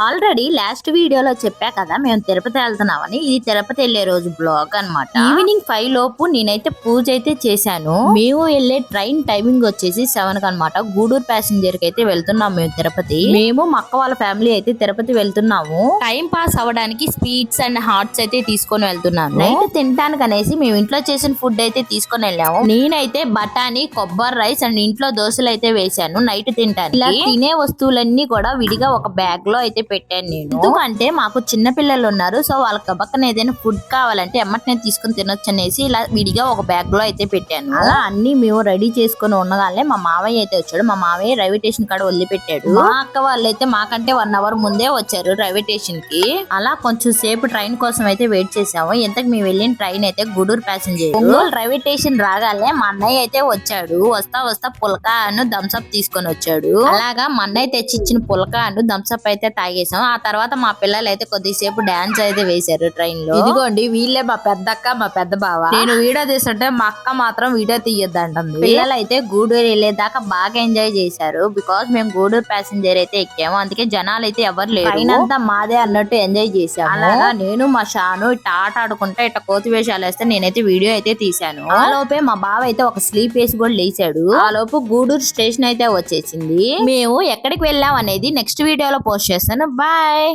Already last వీడియోలో చెప్పా కదా మేము తిరుపతి వెళ్తున్నామని. ఇది తిరుపతి వెళ్ళే రోజు బ్లాగ్ అన్నమాట. ఈవినింగ్ ఫైవ్ లోపు నేనైతే పూజ అయితే చేశాను. మేము వెళ్ళే ట్రైన్ టైమింగ్ వచ్చేసి సెవెన్కి అనమాట గూడూరు ప్యాసింజర్కి అయితే వెళ్తున్నాం మేము తిరుపతి. మేము మా అక్క వాళ్ళ ఫ్యామిలీ అయితే తిరుపతి వెళ్తున్నాము. టైం పాస్ అవ్వడానికి స్వీట్స్ అండ్ హాట్స్ అయితే తీసుకొని వెళ్తున్నాను. నైట్ తినడానికి అనేసి మేము ఇంట్లో చేసిన ఫుడ్ అయితే తీసుకొని వెళ్ళాము. నేనైతే బఠానీ కొబ్బరి రైస్ అండ్ ఇంట్లో దోశలు అయితే వేశాను నైట్ తింటాను ఇలా తినే వస్తువులన్నీ కూడా విడిగా ఒక బ్యాగ్లో అయితే పెట్టాను నేను. ఎందుకంటే మాకు చిన్న పిల్లలు ఉన్నారు సో వాళ్ళకి గబక్కన ఏదైనా ఫుడ్ కావాలంటే ఎమ్మటనే తీసుకుని తినొచ్చు అనేసి ఇలా విడిగా ఒక బ్యాగ్లో అయితే పెట్టాను. అలా అన్ని మేము రెడీ చేసుకుని ఉండగానే మా మావయ్య అయితే వచ్చాడు. మా మావయ్య రైల్వే స్టేషన్ కాడ వదిలిపెట్టాడు. మా అక్క వాళ్ళు అయితే మాకంటే వన్ అవర్ ముందే వచ్చారు రైల్వే స్టేషన్కి. అలా కొంచెం సేపు ట్రైన్ కోసం అయితే వెయిట్ చేసాము ఇంతకు మేము వెళ్ళిన ట్రైన్ అయితే Gudur passenger Ongole railway station రాగానే మా అన్నయ్య అయితే వచ్చాడు. వస్తా వస్తా పుల్కా అను థమ్స్అప్ తీసుకొని వచ్చాడు. అలాగా మా అన్నయ్య తెచ్చి ఇచ్చిన పుల్కా అను థమ్స్అప్ అయితే తాగేసాం. ఆ తర్వాత మా పిల్లలు అయితే కొద్దిసేపు డాన్స్ అయితే వేశారు ట్రైన్లో ఇదిగోండి వీళ్ళే మా పెద్ద అక్క మా పెద్ద బావ. నేను వీడియో తీస్తుంటే మా అక్క మాత్రం వీడియో తీయొద్దు అంటుంది పిల్లలు అయితే గూడూరు వెళ్ళేదాకా బాగా ఎంజాయ్ చేశారు. బికాస్ మేము గూడూరు ప్యాసింజర్ అయితే ఎక్కాము. అందుకే జనాలు అయితే ఎవరు లేరు. అంతా మాదే అన్నట్టు ఎంజాయ్ చేశాము. అలాగా నేను మా షాను ఇట్లా ఆట ఆడుకుంటా ఇట్లా కోతి వేషాలు వేస్తే నేనైతే వీడియో అయితే తీశాను. ఆ లోపే మా బావ అయితే ఒక స్లీప్ వేసి కూడా లేచాడు. ఆ లోపు గూడూరు స్టేషన్ అయితే వచ్చేసింది. మేము ఎక్కడికి వెళ్ళాం అనేది నెక్స్ట్ వీడియోలో పోస్ట్ and bye.